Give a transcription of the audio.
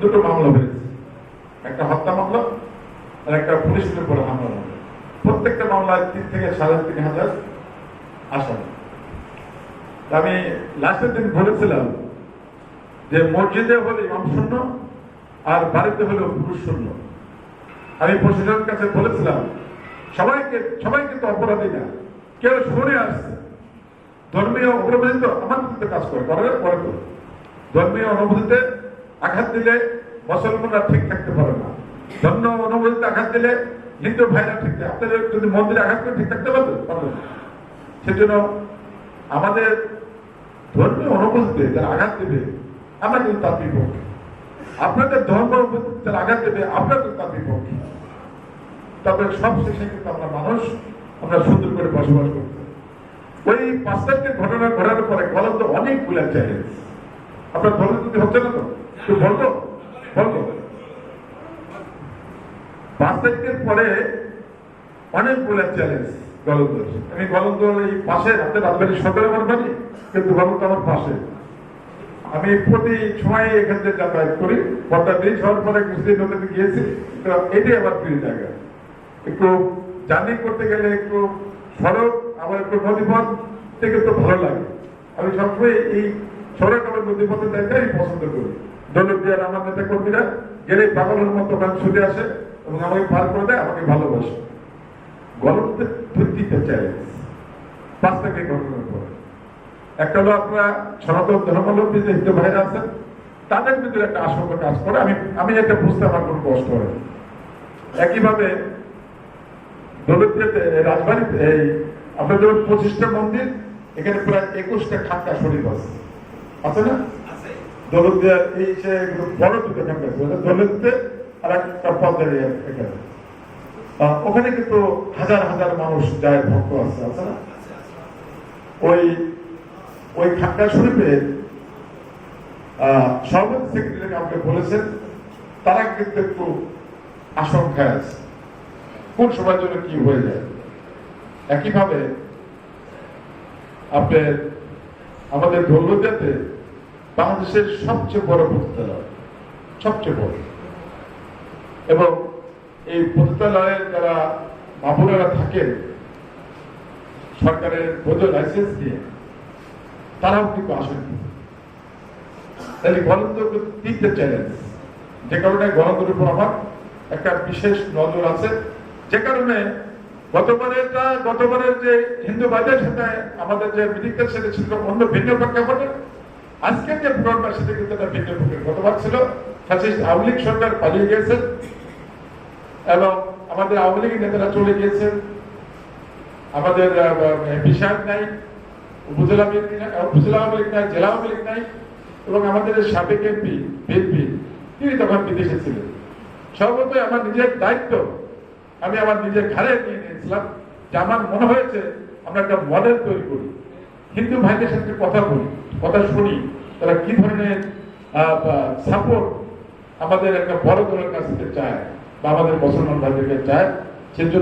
দুটো মামলা হয়েছে। একটা হত্যা মামলা আর একটা পুলিশের উপরে হামলা মামলা। প্রত্যেকটা মামলায় তিন থেকে সাড়ে তিন হাজার আসামি আমি লাস্টের দিন বলেছিলাম যে মসজিদে হলে ইমাম শূন্য আর বাড়িতে হলে পুরুষ শূন্য। আমি প্রশাসনের কাছে বলেছিলাম, সবাইকে সবাই কিন্তু অপরাধী না। কেউ শুনে আসছে। ধর্মীয় অনুভূতিতে আমার কাজ করে করে ধর্মীয় অনুভূতিতে আঘাত দিলে মুসলমানরা ঠিক থাকতে পারে না। ধর্ম অনুভূতিতে আঘাত দিলে হিন্দু ভাইরা ঠিক থাকে। আপনাদের যদি মন্দিরে আঘাত করে ঠিক থাকতে পারবে সেজন্য আমাদের ধর্মীয় অনুভূতিতে যারা আঘাত দেবে, আমরা কিন্তু তার বিপক্ষে। আপনাদের ধর্ম অনুভূতিতে যারা আঘাত দেবে, আমরা কিন্তু তার বিপক্ষে। তবে সব শেষে কিন্তু আমরা মানুষ, আমরা সুন্দর করে বসবাস করতে। ওই পাশ্চাত্যের ঘটনা ঘটার পরে গলত অনেকগুলো চ্যালেঞ্জ আপনার ধর্ম যদি হচ্ছে না একটু বলতো বলতো পাশ্চাত্যের পরে অনেকগুলো চ্যালেঞ্জ গলন্দর আমি গলন্দর এই পাশে রাজবাড়ি আমার বাড়ি, কিন্তু গলন্দ আমার পাশে। আমি প্রতি সময় এখান থেকে যাতায়াত করি। পদ্মা ব্রিজ হওয়ার পরে নদীতে গিয়েছি এটাই আমার প্রিয় জায়গা। একটু জার্নি করতে গেলে একটু সড়ক, আবার একটু নদীপথ থেকে তো ভালো লাগে। আমি সবসময় এই আবার নদীপথের জায়গায় পছন্দ করি। দৌলতদিয়ার আমার নেতা কর্মীরা গেলে পাগলের মতো গান ছুটে আসে এবং আমাকে পার করে দেয়, আমাকে ভালোবাসে। ঘটনার পরে। একটা হলো আপনারা সনাতন ধর্মাবলম্বী যে হিন্দু ভাইরা আছেন, তাদের ভিতরে একটা আশঙ্কা কাজ করে। আমি আমি এটা বুঝতে আমার কষ্ট হয়। একইভাবে দৌলতদিয়াতে রাজবাড়িতে এই আপনাদের যেমন পঁচিশটা মন্দির, এখানে প্রায় একুশটা খানকা শরীর আছে। আছে না? সে বড় দুটো শরীফ আর একটা পদ্মার এখানে। ওখানে কিন্তু হাজার হাজার মানুষ যায়, ভক্ত আছে আছে না? ওই ওই শরীফের সর্বোচ্চ সেক্রেটারি বলেছেন, তারা কিন্তু একটু আশঙ্কায় আছে। কোন সময়ের জন্য কি হয়ে যায়? একইভাবে, আপনার আমাদের দৌলতাতে বাংলাদেশের সবচেয়ে বড় পতিতালয় সবচেয়ে বড়। এবং এই পতিতালয়ে যারা বাবুরারা থাকেন, সরকারের বৈধ লাইসেন্স দিয়ে তারাও কিন্তু আসেন। তাহলে গণতন্ত্র তিনটে চ্যালেঞ্জ যে কারণে গণতন্ত্রের উপর আমার একটা বিশেষ নজর আছে। যে কারণে গতবারেরটা গতবারের যে হিন্দুবাদের সাথে আমাদের যে মিডিকেল সেটা ছিল অন্য ভিন্ন প্রেক্ষাপটে আজকের যে প্রোগ্রামটা সেটা কিন্তু একটা ভিন্ন প্রেক্ষাপট গতবার ছিল ফ্যাসিস্ট আওয়ামী লীগ সরকার পালিয়ে গিয়েছেন এবং আমাদের আওয়ামী লীগের নেতারা চলে গিয়েছেন। আমাদের বিষয় নাই, উপজেলা উপজেলা আওয়ামী লীগ নাই, জেলা আওয়ামী লীগ নাই এবং আমাদের সাবেক এমপি, বিএনপি, তিনি তখন বিদেশে ছিলেন। সর্বতই আমার নিজের দায়িত্ব আমি আমার নিজের ঘরে নিয়ে নিয়েছিলাম যে আমার মনে হয়েছে আমরা একটা মডেল তৈরি করি। হিন্দু ভাইদের সাথে কথা বলি, কথা শুনি, তারা কি ধরনের সাপোর্ট আমাদের একটা বড় দলের কাছ থেকে চায় বা আমাদের মুসলমান ভাইদেরকে চায়, সেজন্য